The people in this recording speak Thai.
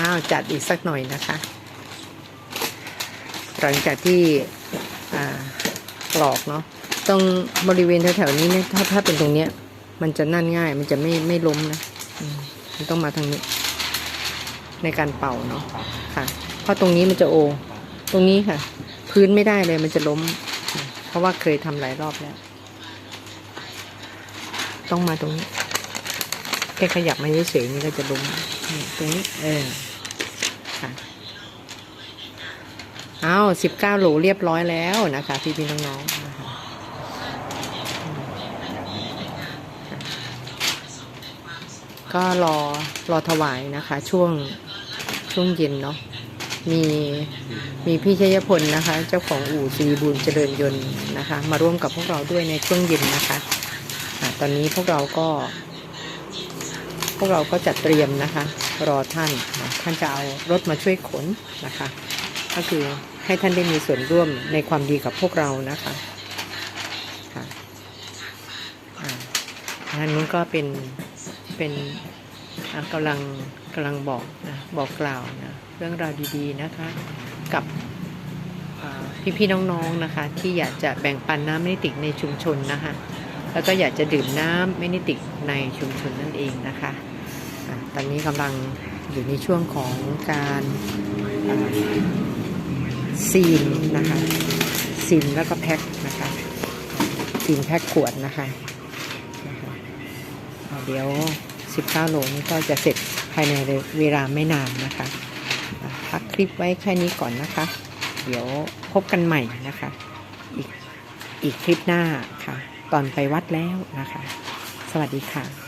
อ้าวจัดอีกสักหน่อยนะคะ หลังจากที่กรอกเนาะตรงบริเวณแถวๆนี้เนี่ยถ้าถ้าเป็นตรงเนี้ย มันจะนั่นง่าย มันจะไม่ไม่ล้มนะมันต้องมาทางนี้ ในการเป่าเนาะค่ะ เพราะตรงนี้มันจะโอ ตรงนี้ค่ะ พื้นไม่ได้เลยมันจะล้ม เพราะว่าเคยทำหลายรอบแล้ว ต้องมาตรงนี้แค่ขยับมาเฉยๆนี่ก็จะล้มนี่ตรงนี้เออ ค่ะเอาสิบเก้าโหลเรียบร้อยแล้วนะคะ พี่พี่น้องๆนะคะอืมค่ะก็รอรอถวายนะคะ ช่วงช่วงเย็นเนาะมีมีพี่ชัยพลนะคะ เจ้าของอู่ซีบูลเจริญยนต์นะคะ มาร่วมกับพวกเราด้วยในช่วงเย็นนะคะอ่าตอนนี้พวกเราก็ วกเราก็จัดเตรียมนะคะ รอท่านนะท่านจะเอารถมาช่วยขนนะคะ ก็คือให้ท่านได้มีส่วนร่วมในความดีกับพวกเรานะคะค่ะอ่าอันนู้นก็เป็นเป็นกำลังกำลังบอกนะบอกกล่าวนะเรื่องราวดีๆนะคะ กับพี่ๆน้องๆนะคะ ที่อยากจะแบ่งปันน้ำไม่ติกในชุมชนนะคะแล้วก็อยากจะดื่มน้ำไม่นิติกในชุมชนนั่นเองนะคะ ตอนนี้กำลังอยู่ในช่วงของการซีนนะคะซีนแล้วก็แพ็คนะคะซีนแพ็คขวดนะคะนะคะเดี๋ยว 19 โลนี้ก็จะเสร็จภายในเวลาไม่นานนะคะพักคลิปไว้แค่นี้ก่อนนะคะ เดี๋ยวพบกันใหม่นะคะ อีกอีกคลิปหน้าค่ะ ตอนไปวัดแล้วนะคะ สวัสดีค่ะ